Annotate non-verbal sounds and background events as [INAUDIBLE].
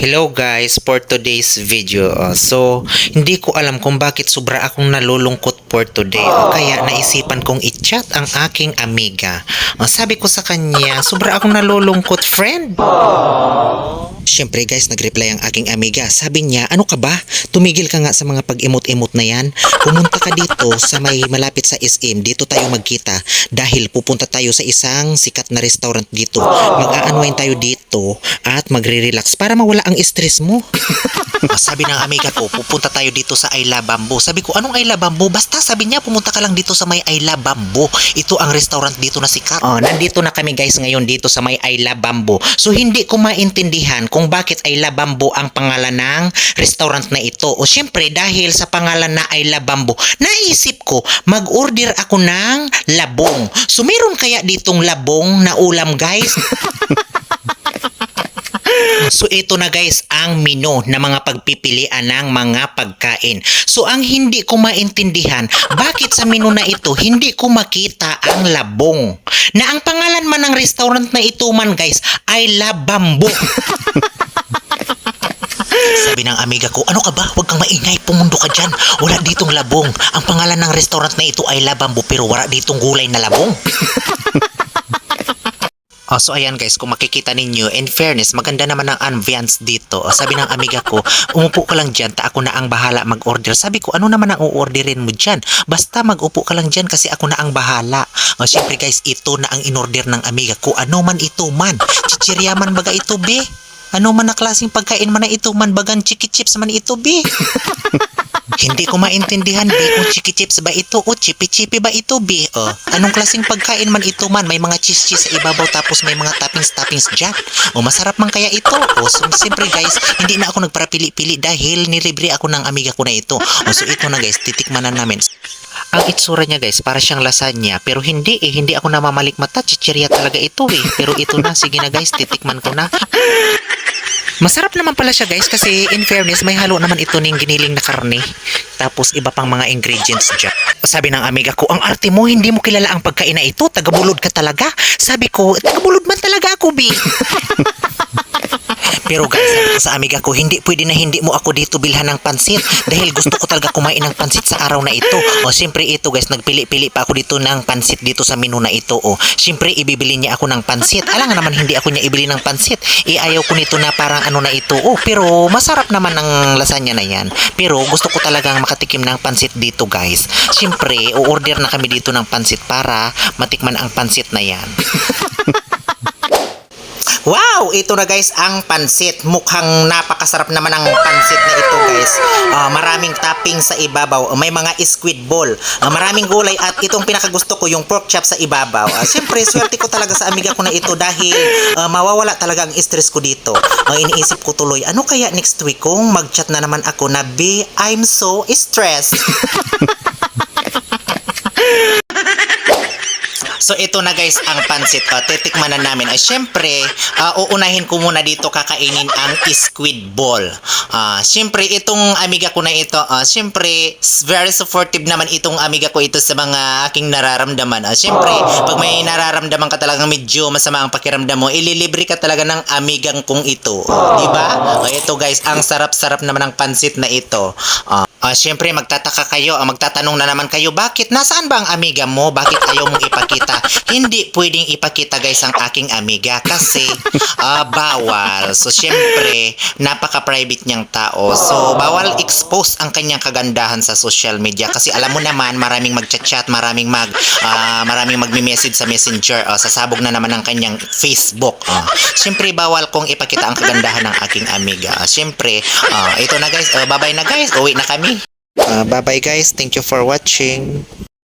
Hello guys, for today's video. uh, so, hindi ko alam kung bakit sobra akong nalulungkot for today. Uh, kaya naisipan kong i-chat ang aking amiga. Uh, sabi ko sa kanya, sobra akong nalulungkot, friend. Siyempre guys, nag-reply ang aking amiga. Sabi niya, ano ka ba? Tumigil ka nga sa mga pag-imot-imot na yan. Pumunta ka dito sa may malapit sa SM. Dito tayo magkita. Dahil pupunta tayo sa isang sikat na restaurant dito. Mag-a-unwind tayo dito at magre-relax para mawala ang stress mo. [LAUGHS] sabi ng amiga ko, pupunta tayo dito sa Ayla Bamboo. Sabi ko, anong Ayla Bamboo? Basta sabi niya, pumunta ka lang dito sa may Ayla Bamboo. Ito ang restaurant dito na sikat. Oh, nandito na kami guys ngayon dito sa may Ayla Bamboo. So hindi ko maintindihan kung bakit Ayla Bamboo ang pangalan ng restaurant na ito. O syempre dahil sa pangalan na Ayla Bamboo, naisip ko mag-order ako ng labong. So meron kaya ditong labong na ulam guys? [LAUGHS] So ito na guys ang menu na mga pagpipilian ng mga pagkain. So ang hindi ko maintindihan, bakit sa menu na ito hindi ko makita ang labong? Na ang pangalan man ng restaurant na ito man guys ay La Bamboo. [LAUGHS] Sabi ng amiga ko, ano ka ba? Huwag kang maingay, pumundo ka dyan. Wala ditong labong. Ang pangalan ng restaurant na ito ay La Bamboo pero wala ditong gulay na labong. [LAUGHS] Oh, so ayan guys, kung makikita ninyo, in fairness, maganda naman ang ambience dito. Oh, sabi ng amiga ko, umupo ka lang dyan, ta ako na ang bahala mag-order. Sabi ko, ano naman ang uorderin mo dyan? Basta mag-upo ka lang dyan kasi ako na ang bahala. Oh, syempre guys, ito na ang inorder ng amiga ko. Ano man ito man? Chichirya man baga ito, be? Ano man na klaseng pagkain man na ito man bagang chiki chips man ito, be? [LAUGHS] Hindi ko maintindihan, be, kung chiki chips ba ito o chipi-chipi ba ito, be? Oh, anong klaseng pagkain man ito man? May mga cheese-cheese sa ibabaw tapos may mga toppings-toppings dyan. O masarap man kaya ito? O so, siyempre guys, hindi na ako nagparapili-pili dahil nilibre ako ng amiga ko na ito. O so ito na guys, titikman na namin. Ang itsura niya guys, para siyang lasagna. Pero hindi eh, hindi ako namamalik mata. Chichirya talaga ito eh. Pero ito na, sige na guys, titikman ko na. Masarap naman pala siya guys kasi in fairness may halo naman ito ng giniling na karne. Tapos iba pang mga ingredients dyan. Sabi ng amiga ko, ang arte mo, hindi mo kilala ang pagkain na ito. Tagabulod ka talaga. Sabi ko, tagabulod man talaga ako, Bi. Pero guys, [LAUGHS] sa amiga ko, hindi pwede na hindi mo ako dito bilhan ng pansit dahil gusto ko talaga kumain ng pansit sa araw na ito. O siyempre ito guys, nagpili-pili pa ako dito ng pansit dito sa menu na ito. O siyempre ibibili niya ako ng pansit. Alam naman hindi ako niya ibili ng pansit. E ayaw ko nito na parang ano na ito. O pero masarap naman ang lasagna na yan. Pero gusto ko talagang makatikim ng pansit dito guys. Siyempre, o-order na kami dito ng pansit para matikman ang pansit na yan. [LAUGHS] Wow! Ito na guys ang pansit. Mukhang napakasarap naman ang pansit na ito guys. Ah, maraming topping sa ibabaw. May mga squid ball. Ah, maraming gulay at itong pinakagusto ko yung pork chop sa ibabaw. Ah, Siyempre, swerte ko talaga sa amiga ko na ito dahil ah, mawawala talaga ang stress ko dito. Ah, iniisip ko tuloy, ano kaya next week kung mag-chat na naman ako na, B, I'm so stressed. [LAUGHS] So ito na guys ang pansit. Uh, titikman na namin. Ay syempre, uh, uunahin ko muna dito kakainin ang squid ball. Uh, syempre itong amiga ko na ito, uh, syempre very supportive naman itong amiga ko ito sa mga aking nararamdaman. Uh, syempre, pag may nararamdaman ka talagang medyo masama ang pakiramdam mo, ililibre ka talaga ng amigang kong ito. Uh, di ba? Uh, ito guys, ang sarap-sarap naman ng pansit na ito. Uh, Ah, syempre magtataka kayo, ah, magtatanong na naman kayo, bakit nasaan ba ang amiga mo? Bakit ayaw mong ipakita? Hindi pwedeng ipakita guys ang aking amiga kasi ah, bawal. So syempre, napaka-private niyang tao. So bawal expose ang kanyang kagandahan sa social media kasi alam mo naman maraming magchat-chat, maraming mag ah, maraming magme-message sa Messenger, ah, sasabog na naman ang kanyang Facebook. Ah, syempre bawal kong ipakita ang kagandahan ng aking amiga. Ah, syempre, ah, ito na guys, ah, bye-bye na guys. Uwi na kami. Uh, bye-bye guys. Thank you for watching.